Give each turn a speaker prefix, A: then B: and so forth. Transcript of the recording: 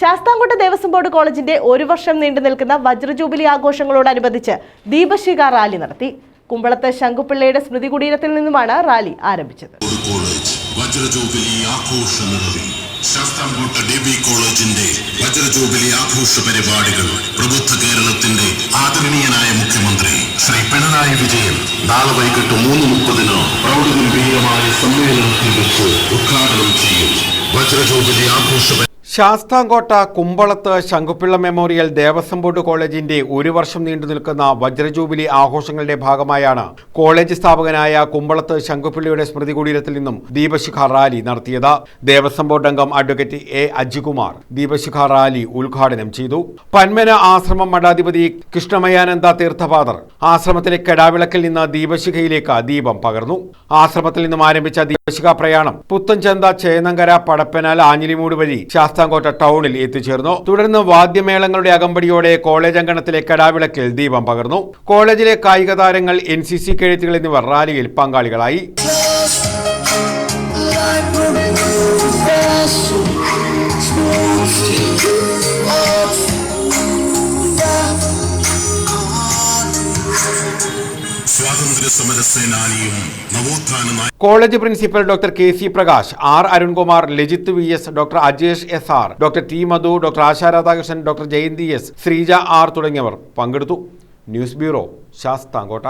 A: Sasthamkotta Devaswom board കോളേജിന്റെ ഒരു വർഷം നീണ്ടു നിൽക്കുന്ന വജ്രജൂബിലി ആഘോഷങ്ങളോടനുബന്ധിച്ച് ദീപശിഖ റാലി നടത്തി. കുമ്പളത്തെ ശങ്കുപിള്ളയുടെ സ്മൃതി കുടീരത്തിൽ നിന്നുമാണ് റാലി ആരംഭിച്ചത്.
B: ശാസ്താംകോട്ട ഡി ബി കോളേജിന്റെ വജ്രജൂബിലി ആഘോഷ പരിപാടികൾ പ്രബുദ്ധ കേരളത്തിന്റെ ആദരണീയനായ മുഖ്യമന്ത്രി ശ്രീ പിണറായി വിജയൻ നാളെ വൈകിട്ട് മൂന്ന് മുപ്പതിന് പ്രൗഢഗംഭീരമായ സമ്മേളനത്തിൽ വെച്ച് ഉദ്ഘാടനം ചെയ്യും. വജ്രജൂബിലി ആഘോഷ
C: ശാസ്താംകോട്ട കുമ്പളത്ത് ശങ്കുപിള്ള മെമ്മോറിയൽ ദേവസ്വം ബോർഡ് കോളേജിന്റെ ഒരു വർഷം നീണ്ടു നിൽക്കുന്ന വജ്രജൂബിലി ആഘോഷങ്ങളുടെ ഭാഗമായാണ് കോളേജ് സ്ഥാപകനായ കുമ്പളത്ത് ശങ്കുപിള്ളയുടെ സ്മൃതി കുടീരത്തിൽ നിന്നും ദീപശിഖ റാലി നടത്തിയത്. ദേവസ്വം ബോർഡ് അംഗം അഡ്വക്കേറ്റ് എ അജികുമാർ ദീപശിഖ റാലി ഉദ്ഘാടനം ചെയ്തു. പന്മന ആശ്രമം മഠാധിപതി കൃഷ്ണമയാനന്ദ തീർത്ഥപാദർ ആശ്രമത്തിലെ കെടാവിളക്കിൽ നിന്ന് ദീപശിഖയിലേക്ക് ദീപം പകർന്നു. ആശ്രമത്തിൽ നിന്നും ആരംഭിച്ച ദീപശിഖ പ്രയാണം പുത്തൻചന്ത ചേന്നങ്കര പടപ്പനാൽ ആഞ്ഞിലിമൂട് വഴി ശാസ്താംകോട്ട ടൗണിൽ എത്തിച്ചേർന്നു. തുടർന്ന് വാദ്യമേളങ്ങളുടെ അകമ്പടിയോടെ കോളേജ് അങ്കണത്തിലെ കടാവിളക്കിൽ ദീപം പകർന്നു. കോളേജിലെ കായിക താരങ്ങൾ എൻ സി സി കേഡറ്റുകൾ എന്നിവർ റാലിയിൽ പങ്കാളികളായി.
B: സ്വാതന്ത്ര്യ സമര സേനാനിയും നവോത്ഥാന
C: college principal doctor K C Prakash R Arunkumar Lajith V S doctor Ajesh S R doctor T Madhu doctor Asha Radhakrishnan doctor Jayanthi S Sreeja R തുടങ്ങിയവർ പങ്കെടുത്തു. News bureau Sasthamkotta.